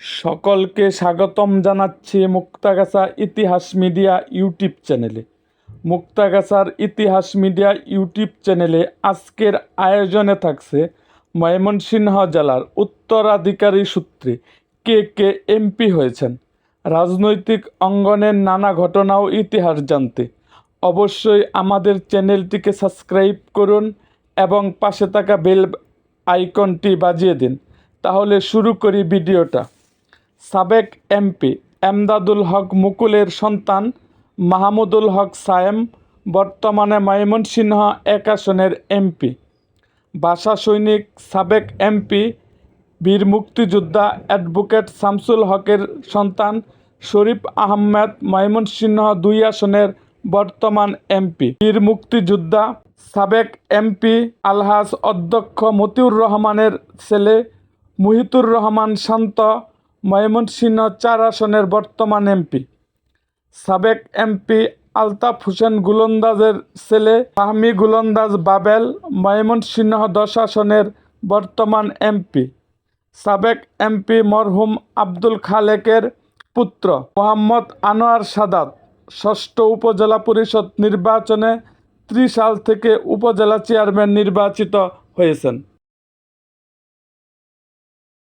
সকলকে স্বাগতম জানাচ্ছি মুক্তাগাছা ইতিহাস মিডিয়া ইউটিউব চ্যানেলে। মুক্তাগাছার ইতিহাস মিডিয়া ইউটিউব চ্যানেলে আজকের আয়োজনে থাকছে ময়মনসিংহ জেলার উত্তরাধিকারী সূত্রে কে কে এমপি হয়েছেন। রাজনৈতিক অঙ্গনের নানা ঘটনাও ইতিহাস জানতে। অবশ্যই আমাদের চ্যানেলটিকে সাবস্ক্রাইব করুন এবং পাশে থাকা বেল আইকনটি বাজিয়ে দিন। তাহলে শুরু করি ভিডিওটা। সাবেক এমপি এমদাদুল হক মুকুলের সন্তান মাহমুদুল হক সায়েম, বর্তমানে ময়মনসিংহ এক আসনের এমপি। ভাষা সৈনিক সাবেক এমপি, বীর মুক্তিযোদ্ধা অ্যাডভোকেট শামসুল হকের সন্তান শরীফ আহমেদ ময়মনসিংহ দুই আসনের বর্তমান এমপি। বীর মুক্তিযোদ্ধা সাবেক এমপি আলহাজ অধ্যক্ষ মতিউর রহমানের ছেলে মুহিতুর রহমান শান্ত ময়মনসিংহ চার আসনের বর্তমান এমপি। সাবেক এমপি আলতাফ হোসেন গুলন্দাজের ছেলে ফাহমি গুলন্দাজ বাবেল ময়মনসিংহ দশ আসনের বর্তমান এমপি। সাবেক এমপি মরহুম আব্দুল খালেকের পুত্র মোহাম্মদ আনোয়ার সাদাত ষষ্ঠ উপজেলা পরিষদ নির্বাচনে ত্রিশ সাল থেকে উপজেলা চেয়ারম্যান নির্বাচিত হয়েছেন।